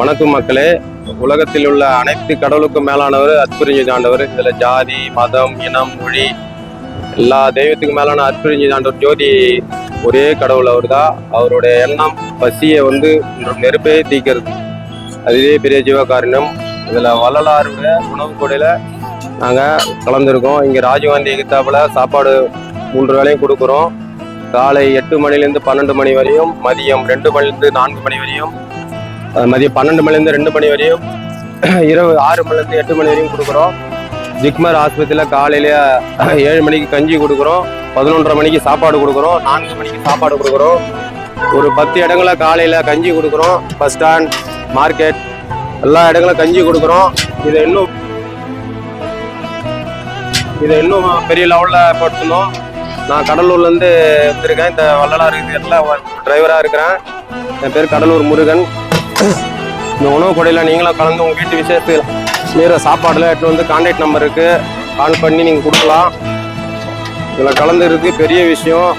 வணக்கம் மக்களே. உலகத்தில் உள்ள அனைத்து கடவுளுக்கும் மேலானவர் அற்புரிஞ்சு தாண்டவர் இதில் ஜாதி மதம் இனம் மொழி எல்லா தெய்வத்துக்கும் மேலான அற்புரிஞ்சு தாண்டவர் ஜோதி ஒரே கடவுள் அவர் தான் அவருடைய எண்ணம் பசியை வந்து நெருப்பே தீக்கிறது. அதுவே பெரிய ஜீவகாரணம் இதில் வள்ளலாருடைய உணவு கொடையில் நாங்கள் கலந்துருக்கோம். இங்கே ராஜீவ்காந்தி எகித்தாப்புல சாப்பாடு மூன்று வேலையும் கொடுக்குறோம். காலை எட்டு மணிலேருந்து பன்னெண்டு மணி வரையும் மதியம் ரெண்டு மணிலேருந்து நான்கு மணி வரையும் மதியம் பன்னெண்டு மணிலேருந்து ரெண்டு மணி வரையும் இரவு ஆறு மணிலேருந்து எட்டு மணி வரையும் கொடுக்குறோம். ஜிக்மர் ஆஸ்பத்திரியில் காலையில் ஏழு மணிக்கு கஞ்சி கொடுக்குறோம் பதினொன்றரை மணிக்கு சாப்பாடு கொடுக்குறோம் நான்கு மணிக்கு சாப்பாடு கொடுக்குறோம். ஒரு பத்து இடங்கள காலையில் கஞ்சி கொடுக்குறோம் பஸ் ஸ்டாண்ட் மார்க்கெட் எல்லா இடங்களும் கஞ்சி கொடுக்குறோம். இதை இன்னும் இதை இன்னும் பெரிய லெவலில் படுத்தணும் நான் கடலூர்லேருந்து வந்திருக்கேன். இந்த வள்ளலாறு எல்லாம் டிரைவராக இருக்கிறேன். என் பேர் கடலூர் முருகன். இந்த உணவு கொடையில் நீங்களும் கலந்து உங்கள் வீட்டு விசேஷத்தில் செய்கிற சாப்பாடெலாம் எடுத்து வந்து கான்டாக்ட் நம்பருக்கு கால் பண்ணி நீங்கள் கொடுக்கலாம். இதில் கலந்துருக்கு பெரிய விஷயம்.